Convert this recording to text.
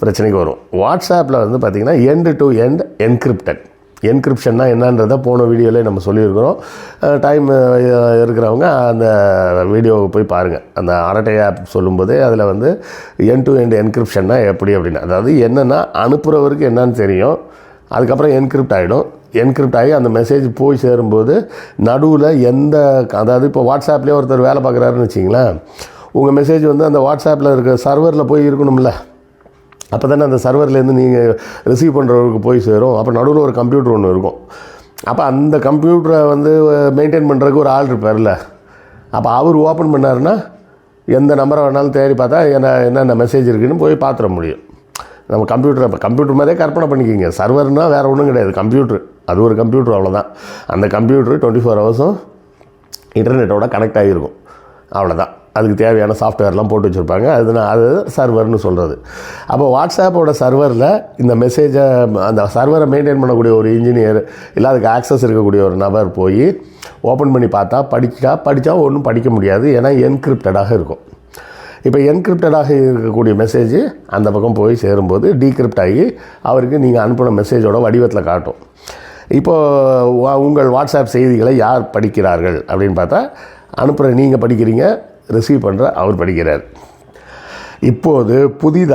பிரச்சனைக்கு வரும். வாட்ஸ்அப்பில் வந்து பார்த்திங்கன்னா எண்டு டு எண்ட் என்கிரிப்டட் என்கிரிப்ஷன்னா என்னன்றதை போன வீடியோவிலே நம்ம சொல்லியிருக்கிறோம். டைம் இருக்கிறவங்க அந்த வீடியோவை போய் பாருங்கள் அந்த அரட்டை ஆப் சொல்லும்போதே அதில் வந்து என் டு எண்ட் என்கிரிப்ஷன்னா எப்படி அப்படின்னு அதாவது என்னென்னா அனுப்புகிறவருக்கு என்னன்னு தெரியும். அதுக்கப்புறம் என்கிரிப்ட் ஆகிடும் என்கிரிப்ட் ஆகி அந்த மெசேஜ் போய் சேரும்போது நடுவில் எந்த அதாவது இப்போ வாட்ஸ்அப்லேயே ஒருத்தர் வேலை பார்க்குறாருன்னு வச்சிங்களேன் உங்கள் மெசேஜ் வந்து அந்த வாட்ஸ்அப்பில் இருக்க சர்வரில் போய் இருக்கணும்ல. அப்போ தானே அந்த சர்வர்லேருந்து நீங்கள் ரிசீவ் பண்ணுறவருக்கு போய் சேரும். அப்போ நடுவில் ஒரு கம்ப்யூட்டர் ஒன்று இருக்கும். அப்போ அந்த கம்ப்யூட்டரை வந்து மெயின்டைன் பண்ணுறதுக்கு ஒரு ஆள் இருப்பார்ல. அப்போ அவர் ஓப்பன் பண்ணாருன்னா எந்த நம்பரை வேணாலும் தேடி பார்த்தா என்ன என்னென்ன மெசேஜ் இருக்குன்னு போய் பார்த்துட முடியும். நம்ம கம்ப்யூட்டர் இப்போ கம்ப்யூட்டர் மாதிரியே கற்பனை பண்ணிக்கிங்க. சர்வர்னால் வேறு ஒன்றும் கிடையாது. கம்ப்யூட்ரு அது ஒரு கம்ப்யூட்டர் அவ்வளோதான் அந்த கம்ப்யூட்ரு டுவெண்ட்டி ஃபோர் ஹவர்ஸும் இன்டர்நெட்டோட கனெக்ட் ஆகியிருக்கும். அவ்வளோதான் அதுக்கு தேவையான சாஃப்ட்வேர்லாம் போட்டு வச்சுருப்பாங்க. அது அது சர்வர்னு சொல்கிறது அப்போ வாட்ஸ்அப்போட சர்வரில் இந்த மெசேஜை அந்த சர்வரை மெயின்டைன் பண்ணக்கூடிய ஒரு இன்ஜினியர் இல்லை அதுக்கு ஆக்சஸ் இருக்கக்கூடிய ஒரு நபர் போய் ஓப்பன் பண்ணி பார்த்தா படிச்சா படித்தா ஒன்றும் படிக்க முடியாது. ஏன்னா என்கிரிப்டடாக இருக்கும். இப்போ என்கிரிப்டடாக இருக்கக்கூடிய மெசேஜ் அந்த பக்கம் போய் சேரும்போது டீக்ரிப்ட் ஆகி அவருக்கு நீங்கள் அனுப்பின மெசேஜோட வடிவத்தில் காட்டும். இப்போது உங்கள் வாட்ஸ்அப் செய்திகளை யார் படிக்கிறார்கள் அப்படின்னு பார்த்தா அனுப்புகிற நீங்கள் படிக்கிறீங்க ரிசீவ் பண்ணுற அவர் படிக்கிறார். இப்போது புதிதாக